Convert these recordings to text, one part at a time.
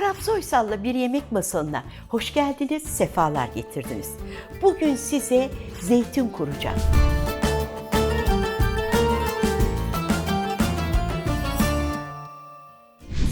Arap Soysal'la bir yemek masalına hoş geldiniz, sefalar getirdiniz. Bugün size zeytin kuracağım.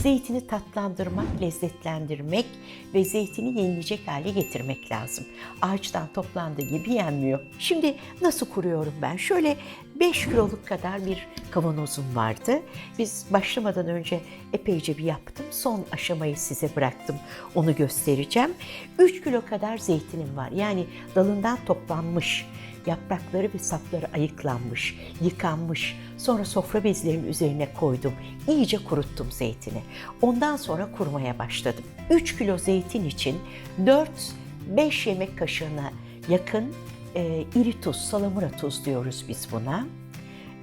Zeytini tatlandırmak, lezzetlendirmek ve zeytini yenilecek hale getirmek lazım. Ağaçtan toplandığı gibi yenmiyor. Şimdi nasıl kuruyorum ben? Şöyle 5 kiloluk kadar bir kavanozum vardı. Biz başlamadan önce epeyce bir yaptım. Son aşamayı size bıraktım. Onu göstereceğim. 3 kilo kadar zeytinim var. Yani dalından toplanmış yaprakları ve sapları ayıklanmış, yıkanmış. Sonra sofra bezlerinin üzerine koydum. İyice kuruttum zeytini. Ondan sonra kurmaya başladım. 3 kilo zeytin için 4-5 yemek kaşığına yakın e, iri tuz, salamura tuz diyoruz biz buna.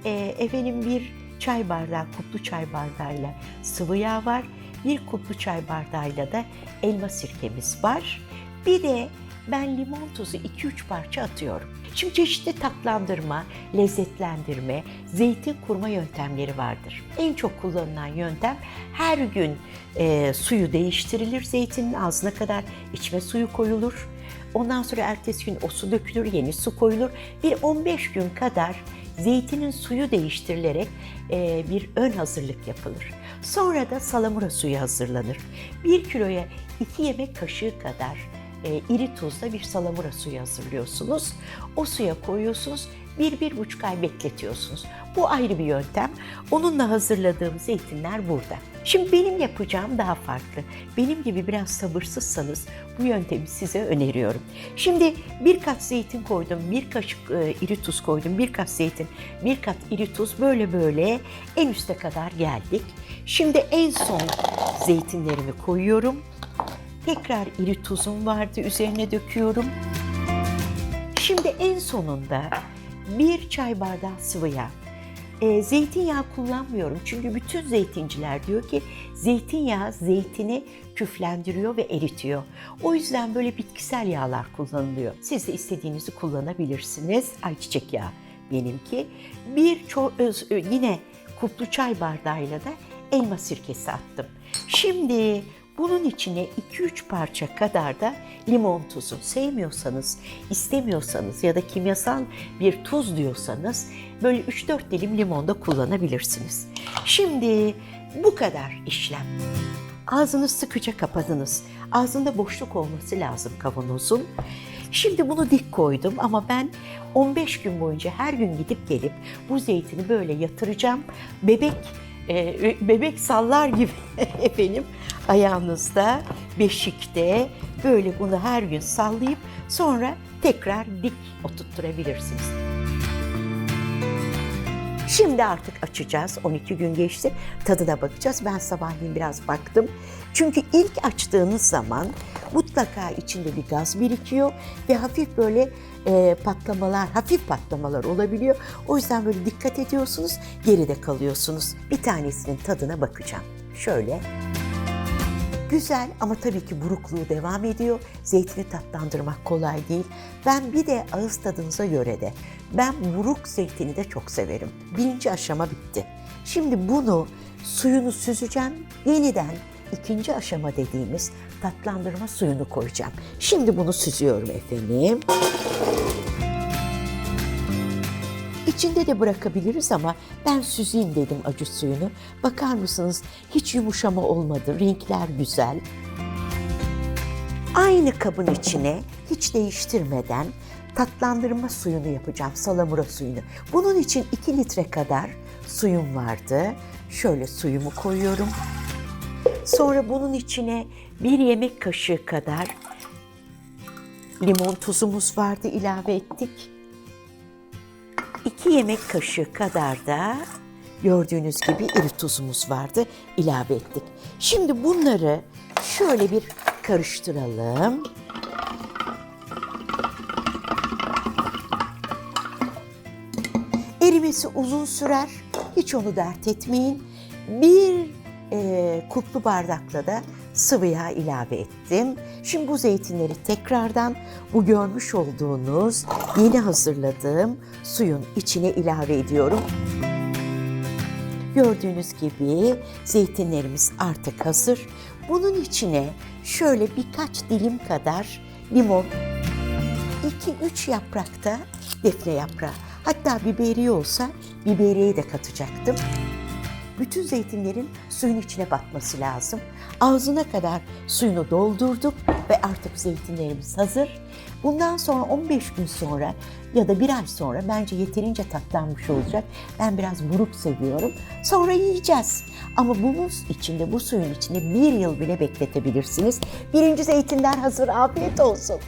E, efendim bir çay bardağı, kuplu çay bardağıyla sıvı yağ var. Bir kuplu çay bardağıyla da elma sirkemiz var. Bir de ben limon tuzu 2-3 parça atıyorum. Şimdi çeşitli tatlandırma, lezzetlendirme, zeytin kurma yöntemleri vardır. En çok kullanılan yöntem her gün e, suyu değiştirilir zeytinin ağzına kadar içme suyu koyulur. Ondan sonra ertesi gün o su dökülür, yeni su koyulur. Bir 15 gün kadar zeytinin suyu değiştirilerek e, bir ön hazırlık yapılır. Sonra da salamura suyu hazırlanır. 1 kiloya 2 yemek kaşığı kadar e, iri tuzla bir salamura suyu hazırlıyorsunuz. O suya koyuyorsunuz, bir, bir buçuk ay bekletiyorsunuz. Bu ayrı bir yöntem. Onunla hazırladığım zeytinler burada. Şimdi benim yapacağım daha farklı. Benim gibi biraz sabırsızsanız bu yöntemi size öneriyorum. Şimdi bir kat zeytin koydum, bir kaşık e, iri tuz koydum, bir kat zeytin, bir kat iri tuz böyle böyle en üste kadar geldik. Şimdi en son zeytinlerimi koyuyorum. Tekrar iri tuzum vardı üzerine döküyorum. Şimdi en sonunda bir çay bardağı sıvı yağ. E, zeytinyağı kullanmıyorum çünkü bütün zeytinciler diyor ki zeytinyağı zeytini küflendiriyor ve eritiyor. O yüzden böyle bitkisel yağlar kullanılıyor. Siz de istediğinizi kullanabilirsiniz. Ayçiçek yağı benimki. Bir öz- ö- yine kuplu çay bardağıyla da elma sirkesi attım. Şimdi bunun içine 2-3 parça kadar da limon tuzu. Sevmiyorsanız, istemiyorsanız ya da kimyasal bir tuz diyorsanız böyle 3-4 dilim limon da kullanabilirsiniz. Şimdi bu kadar işlem. Ağzını sıkıca kapadınız. Ağzında boşluk olması lazım kavanozun. Şimdi bunu dik koydum ama ben 15 gün boyunca her gün gidip gelip bu zeytini böyle yatıracağım. Bebek e, bebek sallar gibi efendim ayağınızda, beşikte böyle bunu her gün sallayıp sonra tekrar dik oturtturabilirsiniz. Şimdi artık açacağız. 12 gün geçti. Tadına bakacağız. Ben sabahleyin biraz baktım. Çünkü ilk açtığınız zaman mutlaka içinde bir gaz birikiyor ve hafif böyle e, patlamalar, hafif patlamalar olabiliyor. O yüzden böyle dikkat ediyorsunuz, geride kalıyorsunuz. Bir tanesinin tadına bakacağım. Şöyle. Güzel ama tabii ki burukluğu devam ediyor. Zeytini tatlandırmak kolay değil. Ben bir de ağız tadınıza göre de ben buruk zeytini de çok severim. Birinci aşama bitti. Şimdi bunu suyunu süzeceğim. Yeniden ikinci aşama dediğimiz tatlandırma suyunu koyacağım. Şimdi bunu süzüyorum efendim. İçinde de bırakabiliriz ama ben süzeyim dedim acı suyunu. Bakar mısınız hiç yumuşama olmadı, renkler güzel. Aynı kabın içine hiç değiştirmeden tatlandırma suyunu yapacağım, salamura suyunu. Bunun için 2 litre kadar suyum vardı. Şöyle suyumu koyuyorum. Sonra bunun içine bir yemek kaşığı kadar limon tuzumuz vardı, ilave ettik. 2 yemek kaşığı kadar da gördüğünüz gibi iri tuzumuz vardı, ilave ettik. Şimdi bunları şöyle bir karıştıralım. Erimesi uzun sürer, hiç onu dert etmeyin. Bir e, kuplu bardakla da sıvı yağ ilave ettim. Şimdi bu zeytinleri tekrardan bu görmüş olduğunuz yeni hazırladığım suyun içine ilave ediyorum. Gördüğünüz gibi zeytinlerimiz artık hazır. Bunun içine şöyle birkaç dilim kadar limon, 2-3 yaprakta defne yaprağı. Hatta biberiye olsa biberiyeyi de katacaktım. Bütün zeytinlerin suyun içine batması lazım. Ağzına kadar suyunu doldurduk ve artık zeytinlerimiz hazır. Bundan sonra 15 gün sonra ya da bir ay sonra bence yeterince tatlanmış olacak. Ben biraz buruk seviyorum. Sonra yiyeceğiz. Ama bu muz içinde, bu suyun içinde bir yıl bile bekletebilirsiniz. Birinci zeytinler hazır. Afiyet olsun.